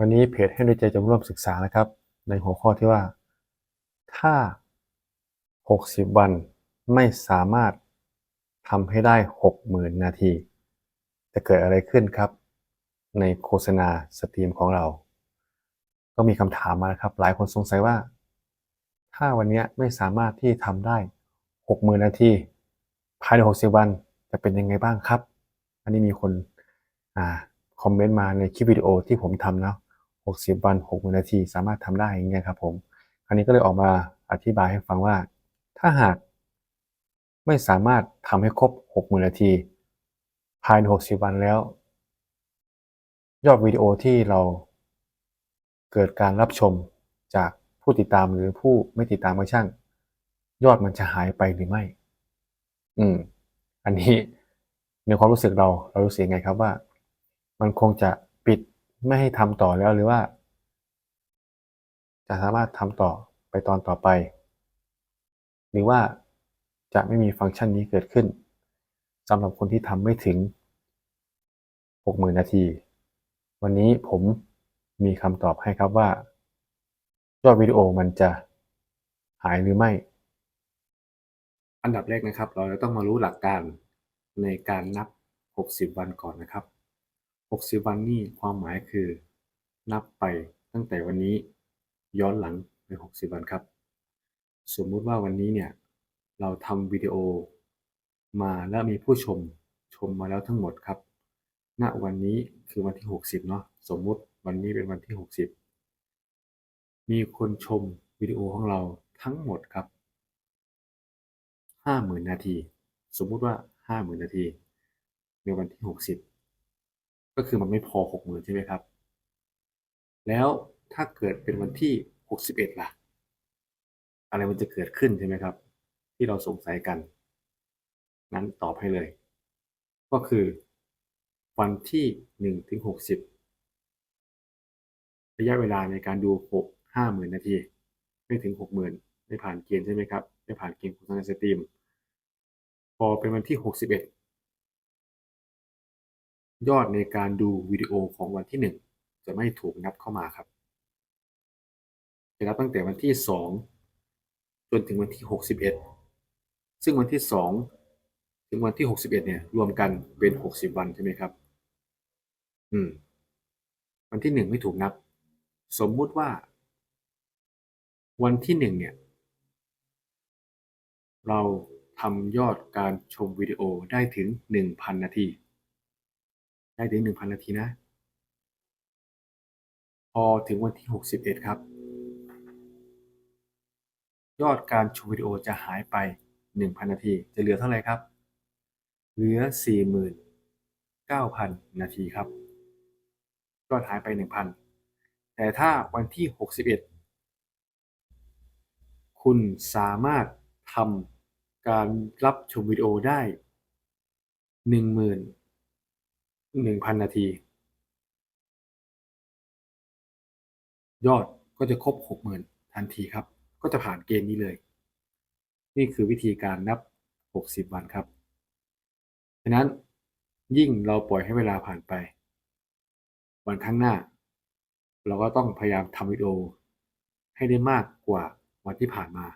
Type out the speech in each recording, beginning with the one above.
วันนี้เพจให้ด้วยใจจงร่วมศึกษานะครับ ในหัวข้อที่ว่า ถ้า 60 วันไม่สามารถทำให้ได้ 60,000 นาที จะเกิดอะไรขึ้นครับ ในโฆษณาสตรีมของเรา ก็มีคำถามมาครับ หลายคนสงสัยว่า ถ้าวันนี้ไม่สามารถที่ทำได้ 60,000 นาที ภายใน 60 วันจะเป็นยังไงบ้างครับ อันนี้มีคนอ่าคอมเมนต์มาในคลิปวิดีโอที่ผมทำเนาะ 60 วัน60นาที สามารถทำได้อย่างเงี้ยครับผม คราวนี้ก็เลยออกมาอธิบายให้ฟังว่า ถ้าหาก ไม่สามารถทำให้ครบ60,000นาที ภายใน 60 วันแล้ว ยอดวิดีโอที่เราเกิดการรับชมจากผู้ติดตามหรือผู้ไม่ติดตามก็ช่าง ยอดมันจะหายไปหรือไม่ อืม อันนี้ในความรู้สึกเราเรารู้สึกยังไงครับว่า มันคงจะ ไม่ให้ทำต่อแล้วหรือว่า จะสามารถทำต่อไปตอนต่อไป หรือว่าจะไม่มีฟังก์ชันนี้เกิดขึ้นสำหรับคนที่ทำไม่ถึง 60,000 นาที วันนี้ผมมีคำตอบให้ครับว่า ยอดวิดีโอมันจะหายหรือไม่ อันดับแรกนะครับ เราจะต้องมารู้หลักการในการนับ 60 วันก่อนนะครับ 60 วันนี่ความหมายคือ นับไปตั้งแต่วันนี้ย้อนหลังไป 60 วันครับ สมมุติว่าวันนี้เนี่ยเราทำวิดีโอมาแล้วมีผู้ชมชมมาแล้วทั้งหมดครับ ณ วันนี้คือวันที่ 60 เนาะ สมมุติวันนี้เป็นวันที่ 60 มีคนชมวิดีโอของเราทั้งหมดครับ 50,000 นาที สมมุติว่า 50,000 นาที ในวันที่ 60 ก็คือมันไม่พอ60,000ใช่ไหมครับ แล้วถ้าเกิดเป็นวันที่61ล่ะ อะไรมันจะเกิดขึ้นใช่ไหมครับ ที่เราสงสัยกัน นั้นตอบให้เลย ก็คือ วันที่1ถึง60ระยะเวลาในการดู6 50,000นนาที ไม่ถึง60,000ไม่ผ่านเกณฑ์ใช่ไหมครับ ไม่ผ่านเกณฑ์ของทางสตรีม พอเป็นวันที่61 ยอดในการดูวิดีโอของวันที่ 1 จะไม่ถูกนับเข้ามาครับ จะนับตั้งแต่วันที่ 2 จนถึงวันที่ 61 ซึ่งวันที่ 2 ถึงวันที่ 61เนี่ยรวมกันเป็น 60 วันใช่ไหมครับ อืม วันที่ 1 ไม่ถูกนับ สมมุติว่า วันที่ 1 เนี่ย เราทำยอดการชมวิดีโอได้ถึง 1,000 นาที ได้ถึง 1,000 นาทีนะ พอถึงวันที่ 61 ครับ ยอดการชมวิดีโอจะหายไป 1,000 นาที จะเหลือเท่าไหร่ครับ เหลือ 49,000 นาทีครับ ยอดหายไป 1,000 แต่ถ้าวันที่ 61 คุณสามารถทำการรับชมวิดีโอได้ 11,000นนาที ยอดก็จะครบ60,000ทันทีครับ ก็จะผ่านเกณฑ์นี้เลย นี่คือวิธีการนับ 60 วันครับฉะนั้นยิ่งเราปล่อยให้เวลาผ่านไป วันข้างหน้า เราก็ต้องพยายามทำวิดีโอให้ได้มากกว่าวันที่ผ่านมา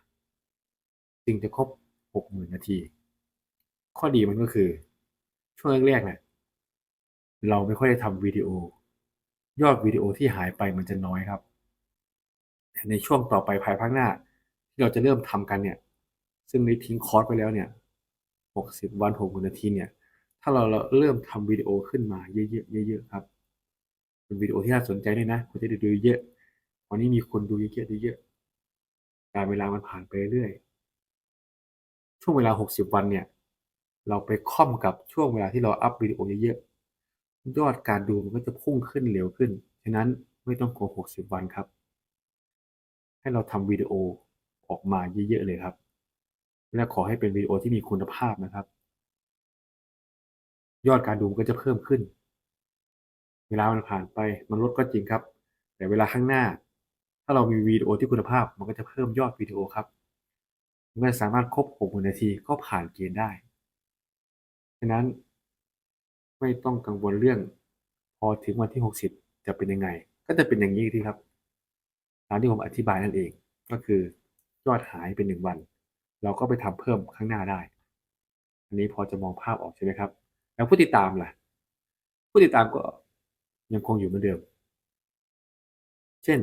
จึงจะครบ 60,000 นาที ข้อดีมันก็คือช่วงแรกๆเนี่ย เราไม่ค่อยได้ทำวิดีโอ ยอดวิดีโอที่หายไปมันจะน้อยครับแต่ในช่วงต่อไปภายภาคหน้า ที่เราจะเริ่มทำกันเนี่ย ซึ่งได้ทิ้งคอร์สไปแล้วเนี่ย60 วัน60นาทีเนี่ย ถ้าเราเริ่มทำวิดีโอขึ้นมาเยอะๆเยอะๆครับเป็นวิดีโอที่น่าสนใจด้วยนะคนจะได้ดูเยอะวันนี้มีคนดูเยอะๆเยอะๆการเวลามันผ่านไปเรื่อยช่วงเวลา 60 วันเนี่ย เราไปค่อมกับช่วงเวลาที่เราอัพวิดีโอเยอะๆ ยอดการดูมันก็จะพุ่งขึ้นเร็วขึ้น ฉะนั้นไม่ต้องกลัว60 วันครับ ให้เราทำวิดีโอออกมาเยอะๆเลยครับ และขอให้เป็นวิดีโอที่มีคุณภาพนะครับ ยอดการดูมันก็จะเพิ่มขึ้น เวลามันผ่านไปมันลดก็จริงครับ แต่เวลาข้างหน้า ถ้าเรามีวิดีโอที่คุณภาพมันก็จะเพิ่มยอดวิดีโอครับ เมื่อสามารถครบ 60 นาทีก็ผ่านเกณฑ์ได้ ฉะนั้น ไม่ต้องกังวลเรื่อง พอถึงวันที่ 60 จะเป็นยังไง ก็จะเป็นอย่างนี้ที่ครับตามที่ผมอธิบายนั่นเอง ก็คือยอดหายเป็นหนึ่งวัน เราก็ไปทำเพิ่มข้างหน้าได้ อันนี้พอจะมองภาพออกใช่ไหมครับ แล้วผู้ติดตามล่ะ ผู้ติดตามก็ยังคงอยู่เหมือนเดิม เช่น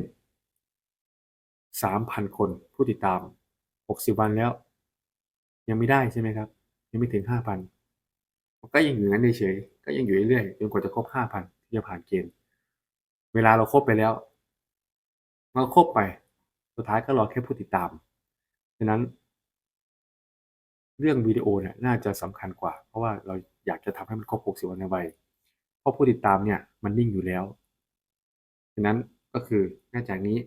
สามพันคนผู้ติดตามหกสิบวันแล้ว ยังไม่ได้ใช่ไหมครับ ยังไม่ถึงห้าพัน ก็ยังอยู่งั้นเฉยก็ยังอยู่เรื่อยๆจนกว่าจะครบห้าพันที่จะผ่านเกณฑ์เวลาเราครบไปแล้วเราครบไป สุดท้ายก็รอแค่ผู้ติดตามฉะนั้น เรื่องวิดีโอเนี่ยน่าจะสำคัญกว่า เพราะว่าเราอยากจะทำให้มันครบ 60 วันในวัยเพราะผู้ติดตามเนี่ย มันนิ่งอยู่แล้วฉะนั้นก็คือหน้าจากนี้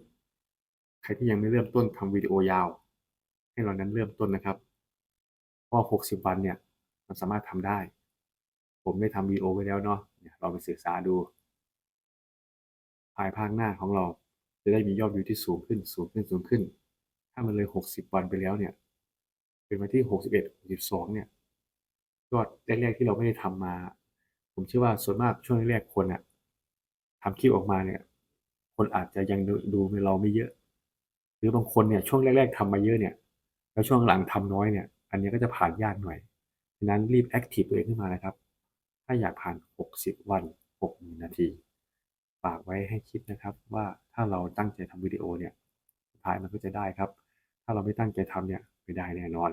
ใครที่ยังไม่เริ่มต้นทำวิดีโอยาว ให้เรานั้นเริ่มต้นนะครับเพราะ 60 วันเนี่ยมันสามารถทำได้ ผมได้ทำวีโอไว้แล้วเนาะเราไปศึกษาดูภายภาคหน้าของเราจะได้มียอดวิวที่สูงขึ้นสูงขึ้นสูงขึ้น ถ้ามันเลย 60 วันไปแล้วเนี่ย เป็นวันที่ 61 62 เนี่ยยอดแรกๆที่เราไม่ได้ทำมา ผมเชื่อว่าส่วนมากช่วงแรกๆคนอะทำคลิปออกมาเนี่ย คนอาจจะยังดูดเราไม่เยอะ หรือบางคนเนี่ยช่วงแรก ๆทำมาเยอะเนี่ย แล้วช่วงหลังทำน้อยเนี่ย อันนี้ก็จะผ่านยากหน่อยฉะนั้นรีบแอคทีฟตัวเองขึ้นมานะครับ ถ้าอยากผ่าน 60 วัน6นาที ฝากไว้ให้คิดนะครับว่าถ้าเราตั้งใจทำวิดีโอเนี่ยสุดท้ายมันก็จะได้ครับ ถ้าเราไม่ตั้งใจทำเนี่ยไม่ได้แน่นอน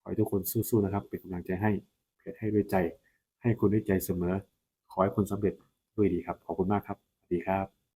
ขอให้ทุกคนสู้ๆนะครับ เป็นกำลังใจให้เพจให้ด้วยใจ ให้คุณด้วยใจเสมอ ขอให้คุณสำเร็จด้วยดีครับ ขอบคุณมากครับ สวัสดีครับ